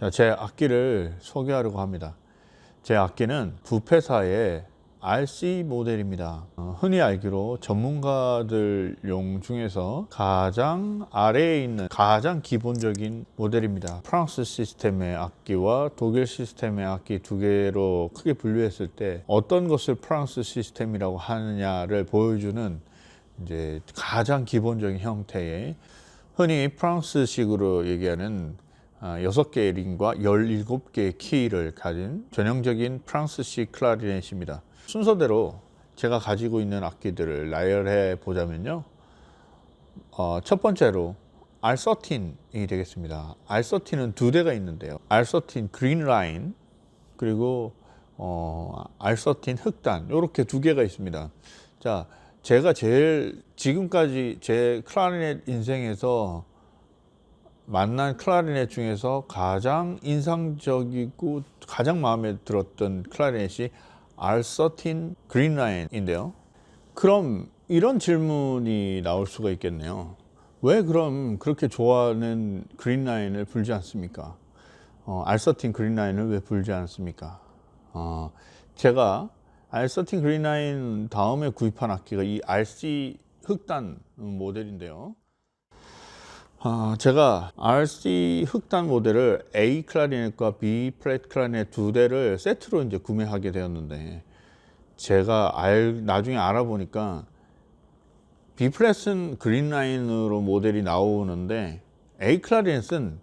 자, 제 악기를 소개하려고 합니다. 제 악기는 부페사의 RC 모델입니다. 어, 흔히 알기로 전문가들용 중에서 가장 아래에 있는 가장 기본적인 모델입니다. 프랑스 시스템의 악기와 독일 시스템의 악기 두 개로 크게 분류했을 때 어떤 것을 프랑스 시스템이라고 하느냐를 보여주는 이제 가장 기본적인 형태의 흔히 프랑스식으로 얘기하는 아, 여섯 개의 링과 17개의 키를 가진 전형적인 프랑스식 클라리넷입니다. 순서대로 제가 가지고 있는 악기들을 나열해 보자면요. 어, 첫 번째로 R13이 되겠습니다. R13은 두 대가 있는데요. R13 그린 라인 그리고 어, R13 흑단 이렇게 두 개가 있습니다. 자, 제가 제일 지금까지 제 클라리넷 인생에서 만난 클라리넷 중에서 가장 인상적이고 가장 마음에 들었던 클라리넷이 R13 그린라인인데요. 그럼 이런 질문이 나올 수가 있겠네요. 왜 그럼 그렇게 좋아하는 그린라인을 불지 않습니까? 어, R13 그린라인을 왜 불지 않습니까? 어, 제가 R13 그린라인 다음에 구입한 악기가 이 RC 흑단 모델인데요. 아, 제가 RC 흑단 모델을 A 클라리넷과 B 플랫 클라리넷 두 대를 세트로 이제 구매하게 되었는데 제가 알, 나중에 알아보니까 B 플랫은 그린 라인으로 모델이 나오는데 A 클라리넷은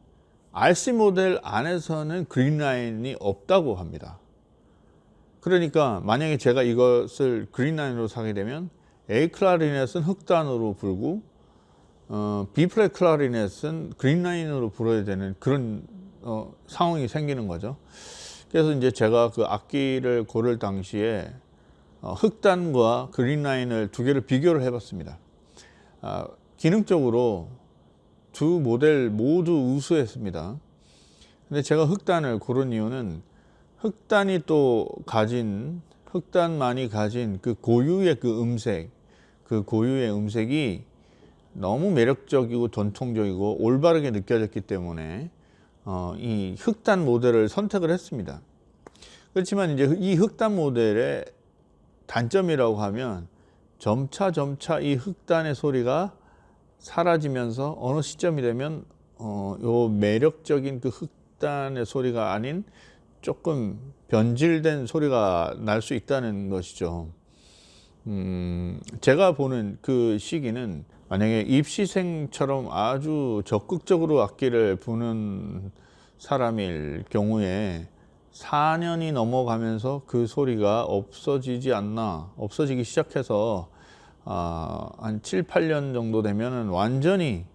RC 모델 안에서는 그린 라인이 없다고 합니다. 그러니까 만약에 제가 이것을 그린 라인으로 사게 되면 A 클라리넷은 흑단으로 불고 어, B 플랫 클라리넷은 그린 라인으로 불어야 되는 그런 어, 상황이 생기는 거죠. 그래서 이제 제가 그 악기를 고를 당시에 어, 흑단과 그린 라인을 두 개를 비교를 해봤습니다. 아, 기능적으로 두 모델 모두 우수했습니다. 근데 제가 흑단을 고른 이유는 흑단이 또 가진 흑단만이 가진 그 고유의 그 음색, 그 고유의 음색이 너무 매력적이고 전통적이고 올바르게 느껴졌기 때문에 어, 이 흑단 모델을 선택을 했습니다. 그렇지만 이제 이 흑단 모델의 단점이라고 하면 점차 점차 이 흑단의 소리가 사라지면서 어느 시점이 되면 어, 요 매력적인 그 흑단의 소리가 아닌 조금 변질된 소리가 날 수 있다는 것이죠. 음, 제가 보는 그 시기는 만약에 입시생처럼 아주 적극적으로 악기를 부는 사람일 경우에 4년이 넘어가면서 그 소리가 없어지지 않나, 없어지기 시작해서 아, 한 7, 8년 정도 되면은 완전히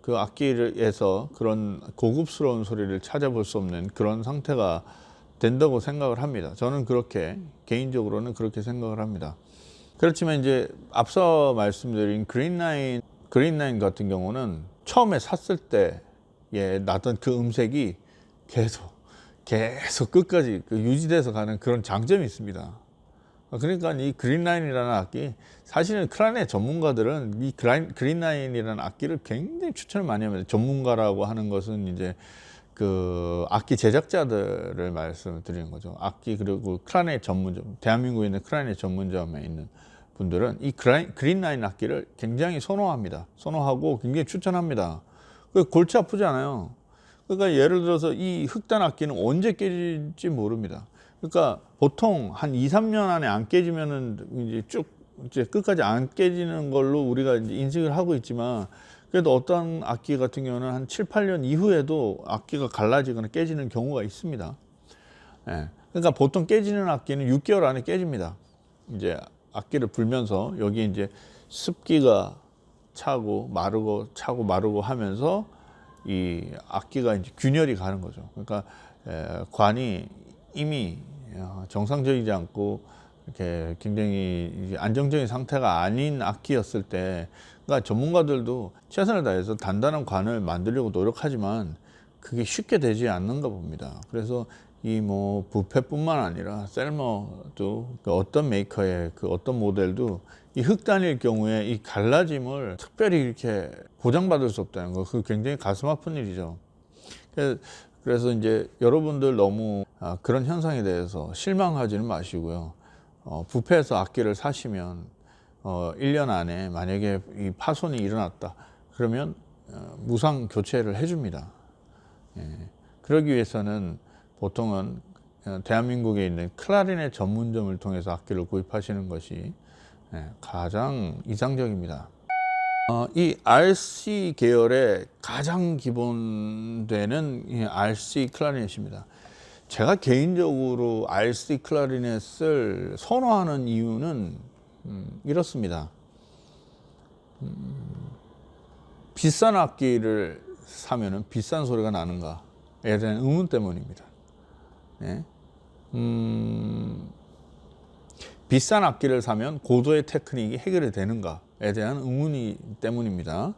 그 악기에서 그런 고급스러운 소리를 찾아볼 수 없는 그런 상태가 된다고 생각을 합니다. 저는 그렇게 개인적으로는 그렇게 생각을 합니다. 그렇지만 이제 앞서 말씀드린 그린라인 그린라인 같은 경우는 처음에 샀을 때에 나던 그 음색이 계속 계속 끝까지 그 유지돼서 가는 그런 장점이 있습니다. 그러니까 이 그린라인이라는 악기 사실은 클라리넷 전문가들은 이 그린라인이라는 악기를 굉장히 추천을 많이 합니다. 전문가라고 하는 것은 이제 그 악기 제작자들을 말씀드리는 거죠. 악기 그리고 클라리넷 전문점, 대한민국에 있는 클라리넷 전문점에 있는 분들은 이 그린라인 악기를 굉장히 선호합니다. 선호하고 굉장히 추천합니다. 그 골치 아프지 않아요. 그러니까 예를 들어서 이 흑단 악기는 언제 깨질지 모릅니다. 그러니까 보통 한 2, 3년 안에 안 깨지면은 이제 쭉 이제 끝까지 안 깨지는 걸로 우리가 인식을 하고 있지만 그래도 어떤 악기 같은 경우는 한 7, 8년 이후에도 악기가 갈라지거나 깨지는 경우가 있습니다. 예. 그러니까 보통 깨지는 악기는 6개월 안에 깨집니다. 이제 악기를 불면서 여기 이제 습기가 차고 마르고 차고 마르고 하면서 이 악기가 이제 균열이 가는 거죠. 그러니까 에, 관이 이미 어, 정상적이지 않고 이렇게 굉장히 안정적인 상태가 아닌 악기였을 때, 그러니까 전문가들도 최선을 다해서 단단한 관을 만들려고 노력하지만 그게 쉽게 되지 않는가 봅니다. 그래서 이 뭐 부페뿐만 아니라 셀머도 그 어떤 메이커의 그 어떤 모델도 이 흑단일 경우에 이 갈라짐을 특별히 이렇게 보장받을 수 없다는 거, 그 굉장히 가슴 아픈 일이죠. 그래서 그래서 이제 여러분들 너무 아, 그런 현상에 대해서 실망하지는 마시고요. 어, 부패해서 악기를 사시면 어, 1년 안에 만약에 이 파손이 일어났다. 그러면 어, 무상 교체를 해줍니다. 예. 그러기 위해서는 보통은 어, 대한민국에 있는 클라리넷 전문점을 통해서 악기를 구입하시는 것이 예, 가장 이상적입니다. 어, 이 RC 계열의 가장 기본되는 이 RC 클라리넷입니다. 제가 개인적으로 RC 클라리넷을 선호하는 이유는 음, 이렇습니다. 음, 비싼 악기를 사면은 비싼 소리가 나는가에 대한 의문 때문입니다. 네. 음, 비싼 악기를 사면 고도의 테크닉이 해결이 되는가에 대한 의문이 때문입니다.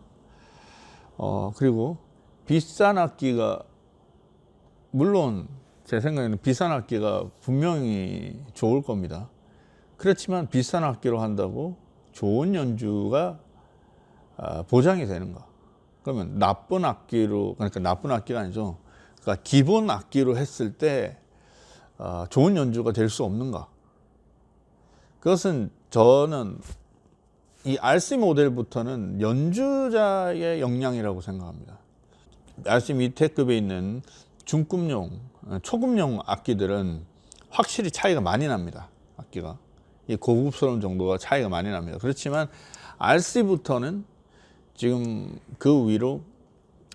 어, 그리고 비싼 악기가 물론 제 생각에는 비싼 악기가 분명히 좋을 겁니다. 그렇지만 비싼 악기로 한다고 좋은 연주가 아, 보장이 되는가? 그러면 나쁜 악기로 그러니까 나쁜 악기가 아니죠. 그러니까 기본 악기로 했을 때 아, 좋은 연주가 될 수 없는가? 그것은 저는 이 RC 모델부터는 연주자의 역량이라고 생각합니다. RC 밑에 급에 있는 중급용, 초급용 악기들은 확실히 차이가 많이 납니다. 악기가. 이 고급스러운 정도가 차이가 많이 납니다. 그렇지만 RC부터는 지금 그 위로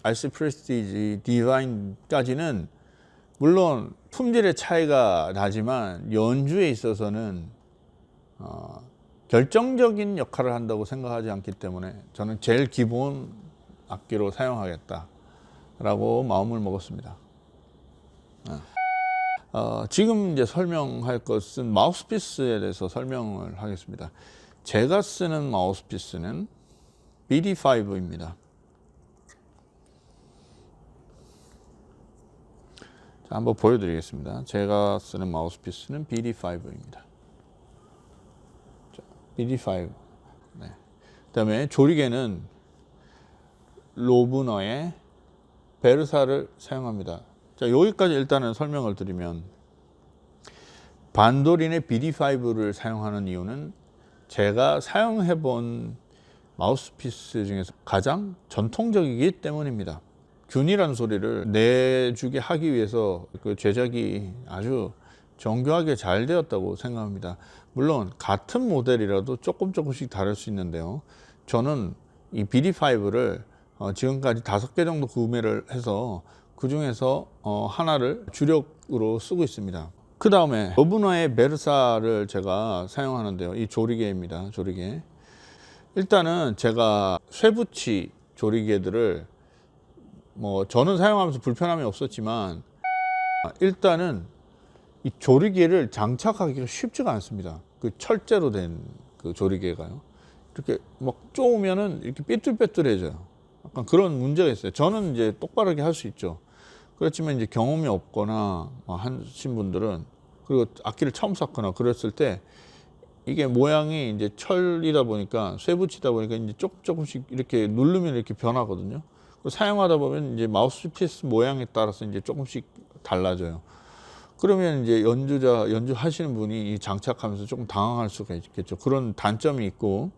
RC 프레스티지, 디바인까지는 물론 품질의 차이가 나지만 연주에 있어서는 어, 결정적인 역할을 한다고 생각하지 않기 때문에 저는 제일 기본 악기로 사용하겠다라고 마음을 먹었습니다. 어, 지금 이제 설명할 것은 마우스피스에 대해서 설명을 하겠습니다. 제가 쓰는 마우스피스는 BD5입니다. 자, 한번 보여드리겠습니다. 제가 쓰는 마우스피스는 BD5입니다. BD5. 네. 그 다음에 조리개는 로브너의 베르사를 사용합니다. 자, 여기까지 일단은 설명을 드리면 반도린의 BD5를 사용하는 이유는 제가 사용해 본 마우스피스 중에서 가장 전통적이기 때문입니다. 균이라는 소리를 내주게 하기 위해서 그 제작이 아주 정교하게 잘 되었다고 생각합니다. 물론 같은 모델이라도 조금 조금씩 다를 수 있는데요. 저는 이 BD5를 어, 지금까지 다섯 개 정도 구매를 해서 그 중에서 어, 하나를 주력으로 쓰고 있습니다. 그 다음에 러브너의 베르사를 제가 사용하는데요. 이 조리개입니다. 조리개. 일단은 제가 쇠붙이 조리개들을 뭐 저는 사용하면서 불편함이 없었지만 일단은 이 조리개를 장착하기가 쉽지가 않습니다. 그 철제로 된 그 조리개가요. 이렇게 막 쪼으면은 이렇게 삐뚤빼뚤해져요. 약간 그런 문제가 있어요. 저는 이제 똑바르게 할 수 있죠. 그렇지만 이제 경험이 없거나 하신 분들은 그리고 악기를 처음 샀거나 그랬을 때 이게 모양이 이제 철이다 보니까 쇠붙이다 보니까 이제 조금 조금씩 이렇게 누르면 이렇게 변하거든요. 사용하다 보면 이제 마우스피스 모양에 따라서 이제 조금씩 달라져요. 그러면 이제 연주자 연주하시는 분이 이 장착하면서 조금 당황할 수가 있겠죠. 그런 단점이 있고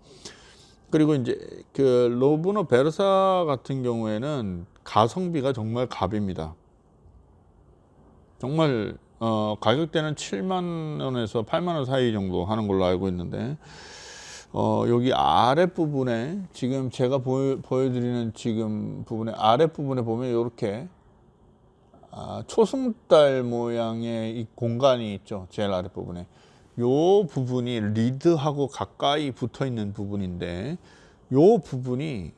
그리고 이제 그 로브노 베르사 같은 경우에는 가성비가 정말 갑입니다. 정말 어, 가격대는 7만 원에서 8만 원 사이 정도 하는 걸로 알고 있는데 어, 여기 아랫부분에 지금 제가 보여, 보여드리는 지금 부분에 아랫부분에 보면 이렇게 아, 초승달 모양의 이 공간이 있죠. 제일 아랫부분에. 요 부분이 리드하고 가까이 붙어 있는 부분인데 요 부분이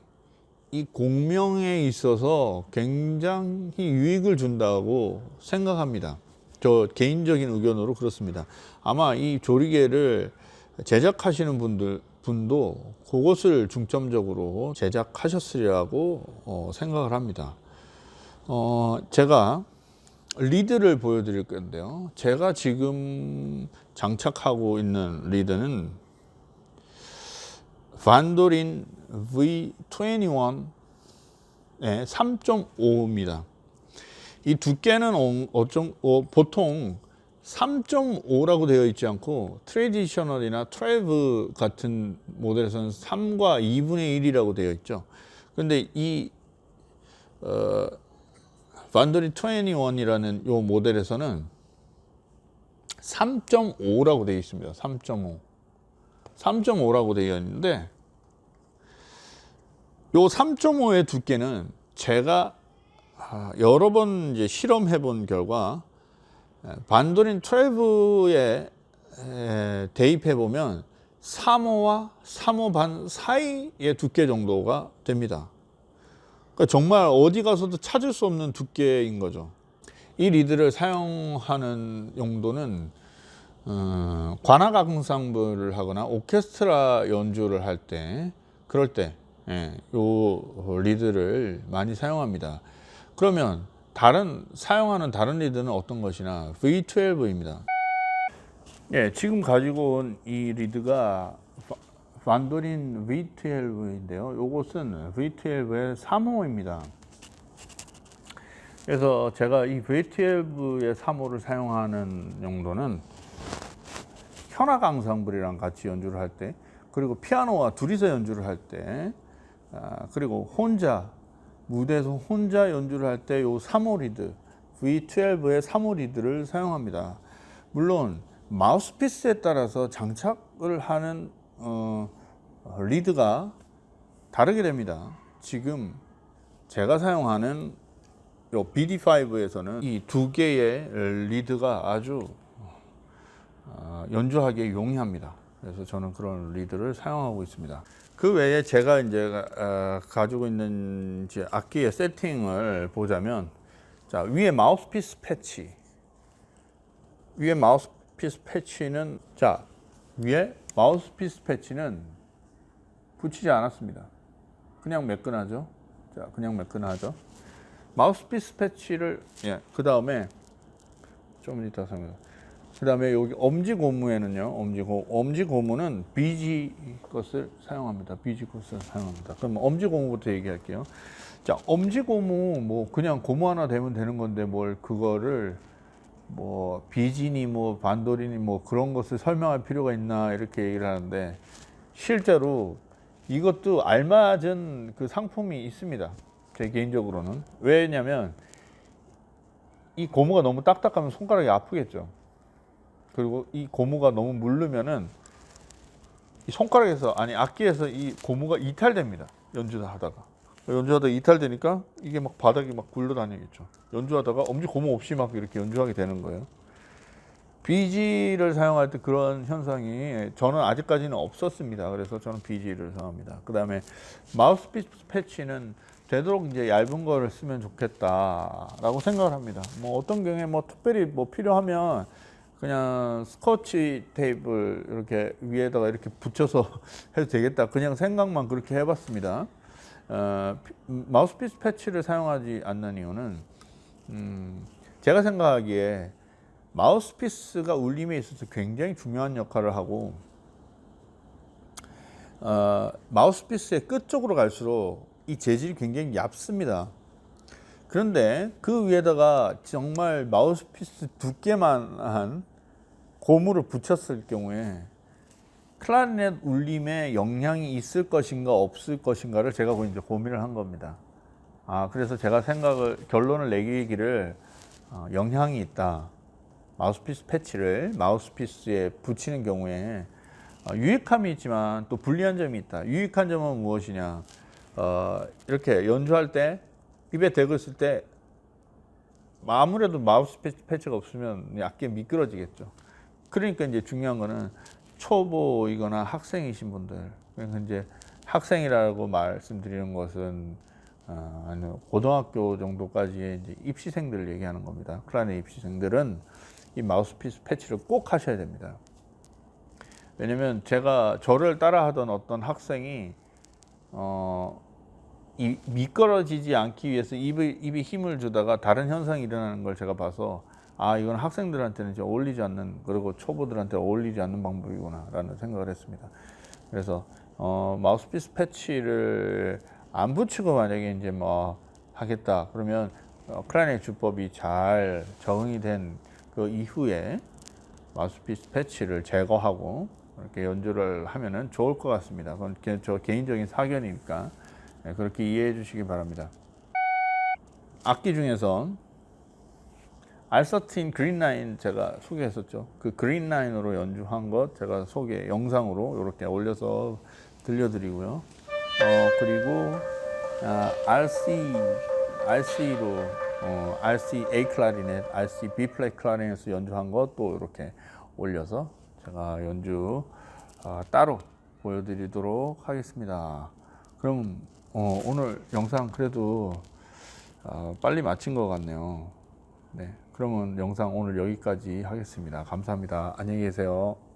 이 공명에 있어서 굉장히 유익을 준다고 생각합니다. 저 개인적인 의견으로 그렇습니다. 아마 이 조리개를 제작하시는 분들 분도 그것을 중점적으로 제작하셨으리라고 어, 생각을 합니다. 어, 제가 리드를 보여드릴 건데요. 제가 지금 장착하고 있는 리드는 반도린 V21의 3.5입니다. 이 두께는 어- 어쩜 어, 보통 3.5라고 되어 있지 않고 트레디셔널이나 트래브 같은 모델에서는 3과 2분의 1이라고 되어 있죠. 근데 이 어, 반도리 21이라는 요 모델에서는 3.5라고 되어 있습니다. 3.5. 3.5라고 되어 있는데 요 3.5의 두께는 제가 아, 여러 번 이제 실험해 본 결과 에, 반도린 12에 대입해 보면 3호와 3호 반 사이의 두께 정도가 됩니다. 그러니까 정말 어디 가서도 찾을 수 없는 두께인 거죠. 이 리드를 사용하는 용도는 어, 관악 악상블을 하거나 오케스트라 연주를 할 때 그럴 때 예, 요 리드를 많이 사용합니다. 그러면 다른 사용하는 다른 리드는 어떤 것이나 V12입니다. 예, 지금 가지고 온 이 리드가 바- 반도린 V12인데요. 요것은 V12의 3호입니다. 그래서 제가 이 V12의 3호를 사용하는 용도는 현악 앙상블이랑 같이 연주를 할 때, 그리고 피아노와 둘이서 연주를 할 때, 아, 그리고 혼자 무대에서 혼자 연주를 할때요 3호 리드, V12의 3호 리드를 사용합니다. 물론 마우스피스에 따라서 장착을 하는 어, 리드가 다르게 됩니다. 지금 제가 사용하는 요 BD5에서는 이 두 개의 리드가 아주 어, 연주하기에 용이합니다. 그래서 저는 그런 리드를 사용하고 있습니다. 그 외에 제가 이제 어, 가지고 있는 악기의 세팅을 보자면 자 위에 마우스피스 패치 위에 마우스피스 패치는 자 위에 마우스피스 패치는 붙이지 않았습니다. 그냥 매끈하죠. 자 그냥 매끈하죠. 마우스피스 패치를 예, 그 다음에 좀 이따 설명. 그 다음에 여기 엄지 고무에는요, 엄지 고 엄지 고무는 BG 것을 사용합니다. BG 것을 사용합니다. 그럼 엄지 고무부터 얘기할게요. 자, 엄지 고무 뭐 그냥 고무 하나 되면 되는 건데 뭘 그거를 뭐 비지니 뭐 반도리니 뭐 그런 것을 설명할 필요가 있나 이렇게 얘기를 하는데 실제로 이것도 알맞은 그 상품이 있습니다. 제 개인적으로는 왜냐면 이 고무가 너무 딱딱하면 손가락이 아프겠죠. 그리고 이 고무가 너무 물르면은 이 손가락에서 아니 악기에서 이 고무가 이탈됩니다. 연주를 하다가 연주하다 가 이탈되니까 이게 막 바닥이 막 굴러다니겠죠. 연주하다가 엄지 고무 없이 막 이렇게 연주하게 되는 거예요. BG를 사용할 때 그런 현상이 저는 아직까지는 없었습니다. 그래서 저는 BG를 사용합니다. 그 다음에 마우스피스 패치는 되도록 이제 얇은 거를 쓰면 좋겠다라고 생각을 합니다. 뭐 어떤 경우에 뭐 특별히 뭐 필요하면 그냥 스코치 테이프를 이렇게 위에다가 이렇게 붙여서 해도 되겠다. 그냥 생각만 그렇게 해봤습니다. 어, 피- 음, 마우스피스 패치를 사용하지 않는 이유는 음, 제가 생각하기에 마우스피스가 울림에 있어서 굉장히 중요한 역할을 하고 어, 마우스피스의 끝 쪽으로 갈수록 이 재질이 굉장히 얇습니다. 그런데 그 위에다가 정말 마우스피스 두께만 한 고무를 붙였을 경우에 클라리넷 울림에 영향이 있을 것인가 없을 것인가를 제가 이제 고민을 한 겁니다. 아 그래서 제가 생각을 결론을 내기를 어, 영향이 있다. 마우스피스 패치를 마우스피스에 붙이는 경우에 어, 유익함이 있지만 또 불리한 점이 있다. 유익한 점은 무엇이냐? 어, 이렇게 연주할 때 입에 대고 있을 때 아무래도 마우스피스 패치가 없으면 약간 미끄러지겠죠. 그러니까 이제 중요한 거는 초보이거나 학생이신 분들, 그러니까 이제 학생이라고 말씀드리는 것은 어, 고등학교 정도까지의 이제 입시생들을 얘기하는 겁니다. 클라네 입시생들은 이 마우스피스 패치를 꼭 하셔야 됩니다. 왜냐면 제가 저를 따라하던 어떤 학생이 어, 이 미끄러지지 않기 위해서 입에, 입에 힘을 주다가 다른 현상이 일어나는 걸 제가 봐서 아 이건 학생들한테는 이제 어울리지 않는 그리고 초보들한테 어울리지 않는 방법이구나 라는 생각을 했습니다. 그래서 어, 마우스피스 패치를 안 붙이고 만약에 이제 뭐 하겠다 그러면 어, 클라리넷 주법이 잘 적응이 된 그 이후에 마우스피스 패치를 제거하고 이렇게 연주를 하면은 좋을 것 같습니다. 그건 개- 저 개인적인 사견이니까 예, 그렇게 이해해 주시기 바랍니다. 악기 중에서 R13 그린라인 제가 소개했었죠. 그 그린라인으로 연주한 것 제가 소개 영상으로 이렇게 올려서 들려드리고요. 어, 그리고 아, RC RC로 어, RC A 클라리넷, RC B 플랫 클라리넷을 연주한 것도 이렇게 올려서 제가 연주 아, 따로 보여드리도록 하겠습니다. 그럼 어, 오늘 영상 그래도 아, 빨리 마친 것 같네요. 네, 그러면 영상 오늘 여기까지 하겠습니다. 감사합니다. 안녕히 계세요.